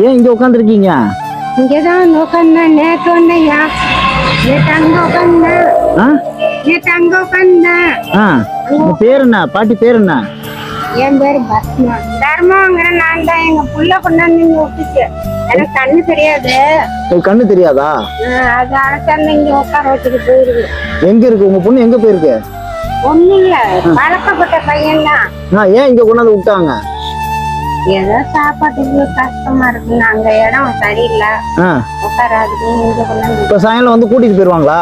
ஏன் இங்க உட்காந்துருக்கீங்க இங்கதான் உட்காந்தேன் நேற்று வந்தையா? நேற்று அங்க உட்காந்தேன் ஆ? நேற்று அங்க உட்காந்தேன் ஆ உங்க பேர் என்ன? பாட்டி பேர் என்ன? என் பேரு பத்மா. தர்மங்கிற நான் தான் எங்க புள்ள கொண்டாந்து இங்க விட்டுச்சு எனக்கு கண்ணு தெரியாது. உங்களுக்கு கண்ணு தெரியாதா? அது அழைச்சாந்து இங்க உட்கார வச்சுட்டு போயிருக்கு எங்க இருக்கு? உங்க பொண்ணு எங்க போயிருக்கு? ஒண்ணும் இல்ல. பழக்கப்பட்ட பையன் தான் ஆ ஏன் இங்க கொண்டாந்து விட்டாங்க? ஏதோ சாப்பாட்டுக்கு கஷ்டமா இருக்கு. அங்க இடம் சரியில்லை. உட்காராதுக்கு இப்ப சாயங்காலம் வந்து கூட்டிட்டு போயிருவாங்களா?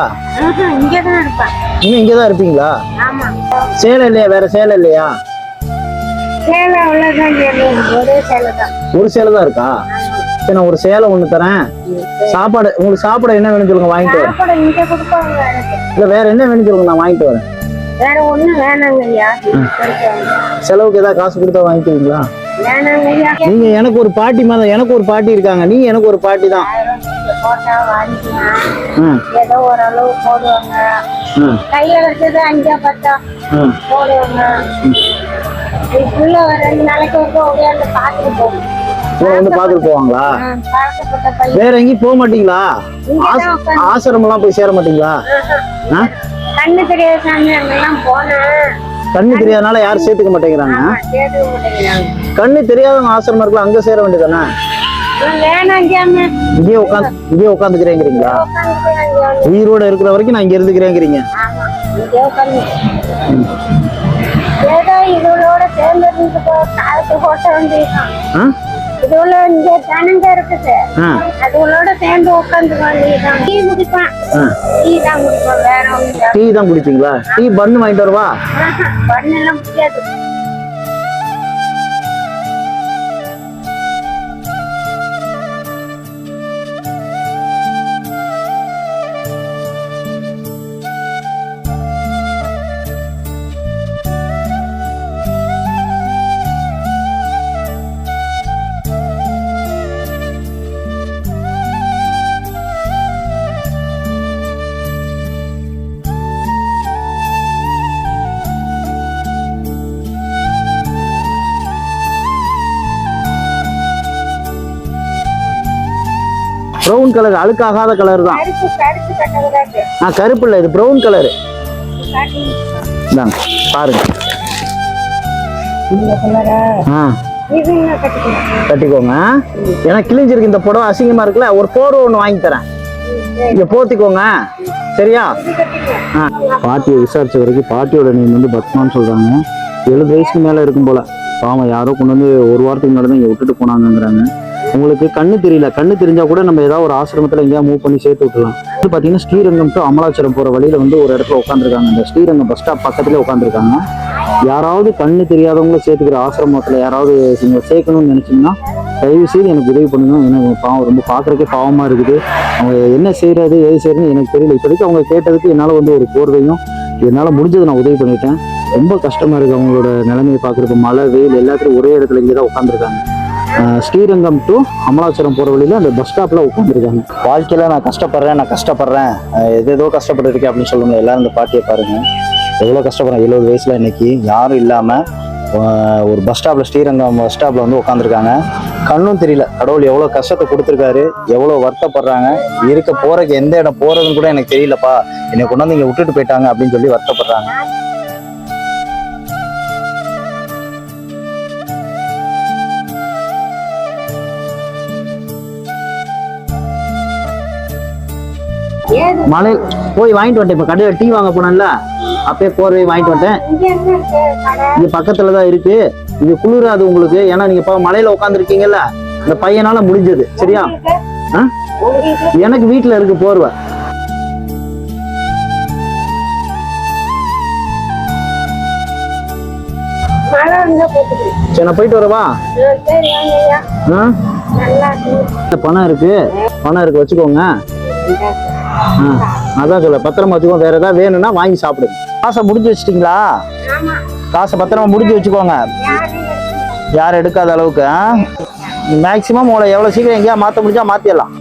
இங்கதான் இருப்பான் இன்னும் இங்கே தான் இருப்பீங்களா? ஆமா. சேலை இல்லையா? வேற சேலை இல்லையா? சேலை அவ்வளவுதான் சேலை ஒரே சேலை தான் ஒரு சேலை தான் இருக்கா? சரி நான் ஒரு சேலை ஒண்ணு தரேன். சாப்பாடு உங்களுக்கு சாப்பாடு என்ன வேணும்னு சொல்லுங்க வாங்கிட்டு வரேன். இல்ல வேற என்ன வேணும்னு சொல்லுங்க நான் வாங்கிட்டு வரேன். வேற ஒண்ணும் வேணாங்க. செலவுக்கு ஏதாவது காசு கொடுத்தா வாங்கிக்குவீங்களா நீங்க எனக்கு ஒரு பாட்டி மாதிரி எனக்கு ஒரு பாட்டி இருக்காங்க. நீங்க எனக்கு ஒரு பாட்டி தான். ஏதோ ஓரளவு போடுவாங்க கையில வச்சது அஞ்சா பத்தா போடுவாங்க ரெண்டு நாளைக்கு வந்து பார்த்துட்டு போகும் வந்து போவாங்களா? வேற எங்கேயும் போக மாட்டீங்களா? ஆசிரமெல்லாம் போய் சேர மாட்டீங்களா? ஆ? கண்ணு தெரியாத சாமி அங்கெல்லாம் போனேன். கண்ணு தெரியாதனால யாரும் சேர்த்துக்க மாட்டேங்கிறாங்க. கண்ணு தெரியாதவங்க ஆசிரமம் இருக்கலாம் அங்க சேர வேண்டியதானே இங்கேயே உட்காந்து இங்கேயே உட்காந்துக்கிறேங்கிறீங்களா உயிரோட இருக்கிற வரைக்கும் நான் இங்க இருந்துக்கிறேங்கிறீங்க. இங்கே இதுல இங்க ஜனங்க இருக்குது. ஆ. அதுகளோட சேர்ந்து உட்காந்து வேற டீ தான் குடிப்பீங்களா? டீ பண்ணு வாங்கிட்டு வரவா? ப்ரௌன் கலர் அழுக்காகாத கலர் தான். ஆ கருப்பு இல்லை இது ப்ரௌன் கலர் இந்தாங்க பாருங்க. ஆ. கட்டிக்கோங்க? ஏன்னா கிழிஞ்சிருக்கு இந்த புடவை அசிங்கமா இருக்குல்ல ஒரு போர்வை ஒன்று வாங்கி தரேன். இங்க போத்திக்கோங்க. சரியா? பாட்டியை விசாரிச்ச வரைக்கும் பாட்டியோட நேம் வந்து பத்மான்னு சொல்றாங்க. எழுபது வயசுக்கு மேல இருக்கும் போல. பாவம் யாரோ கொண்டு வந்து ஒரு வாரத்துக்கு முன்னாடி தான் இங்க விட்டுட்டு போனாங்கங்கிறாங்க. உங்களுக்கு கண்ணு தெரியல. கண்ணு தெரிஞ்சால் கூட நம்ம ஏதாவது ஒரு ஆசிரமத்தில் எங்கேயா மூவ் பண்ணி சேர்த்து விட்டுலாம் இது பார்த்தீங்கன்னா ஸ்ரீரங்கம் டு அமலாச்சரம் போகிற வழியில வந்து ஒரு இடத்துல உட்காந்துருக்காங்க இந்த ஸ்ரீரங்கம் பஸ் ஸ்டாப் பக்கத்தில் உட்காந்துருக்காங்க யாராவது கண்ணு தெரியாதவங்கள சேர்த்துக்கிற ஆசிரமத்தில் யாராவது நீங்கள் சேர்க்கணும்னு நினைச்சீங்கன்னா தயவு செய்து எனக்கு உதவி பண்ணுங்க. எனக்கு பாவம் ரொம்ப பார்க்குறக்கே பாவமாக இருக்குது. அவங்க என்ன செய்கிறது எது செய்யறதுன்னு எனக்கு தெரியல. இப்போதைக்கு அவங்க கேட்டதுக்கு என்னால் வந்து ஒரு போர்வையும் என்னால் முடிஞ்சதை நான் உதவி பண்ணிட்டேன். ரொம்ப கஷ்டமாக இருக்குது அவங்களோட நிலைமையை பார்க்குறது மழை வெயில் எல்லாத்துலையும் ஒரே இடத்துல இங்கே தான் உட்காந்துருக்காங்க ஸ்ரீரங்கம் டு அமலாச்சரம் போகிற வழியில அந்த பஸ் ஸ்டாப்பில் உட்காந்துருக்காங்க வாழ்க்கையில் நான் கஷ்டப்படுறேன் நான் கஷ்டப்படுறேன். எது ஏதோ கஷ்டப்பட்டு இருக்கேன் அப்படின்னு சொல்லுங்க. எல்லாரும் இந்த பாட்டியை பாருங்க. எவ்வளோ கஷ்டப்படுறேன் எழுபது வயசில் இன்றைக்கி யாரும் இல்லாமல் ஒரு பஸ் ஸ்டாப்பில் ஸ்ரீரங்கம் பஸ் ஸ்டாப்பில் வந்து உட்காந்துருக்காங்க கண்ணும் தெரியல. கடவுள் எவ்வளோ கஷ்டத்தை கொடுத்துருக்காரு எவ்வளோ வருத்தப்படுறாங்க. இருக்க போகிறக்கு எந்த இடம் போகிறதுன்னு கூட எனக்கு தெரியலப்பா. என்னை கொண்டு வந்து விட்டுட்டு போயிட்டாங்க அப்படின்னு சொல்லி வருத்தப்படுறாங்க. மலை போய் வாங்கிட்டு வந்துட்டேன். இப்போ கடையில் டீ வாங்க போனேன்ல அப்பயே போர்வை வாங்கிட்டு வந்துட்டேன். இது பக்கத்தில் இருக்கு தான் இருக்கு. இது குளிராது உங்களுக்கு. ஏன்னா நீங்க இப்போ மலையில உட்காந்துருக்கீங்கல்ல இந்த பையனால முடிஞ்சது. சரியா? ஆ? எனக்கு வீட்டுல இருக்கு போர்வை. சரி நான் போயிட்டு வரவா? ஆ? இந்த பணம் இருக்கு. பணம் இருக்கு வச்சுக்கோங்க. அதான் சொல்ல பத்திரமா வச்சுக்கோங்க வேற ஏதாவது வேணும்னா வாங்கி சாப்பிடுங்க காசை முடிஞ்சு வச்சிட்டீங்களா? காசை பத்திரமா முடிஞ்சு வச்சுக்கோங்க. யாரும் எடுக்காத அளவுக்கு மேக்சிமம் உங்களை எவ்வளோ சீக்கிரம் எங்கேயா மாற்ற முடிஞ்சா மாற்றிடலாம்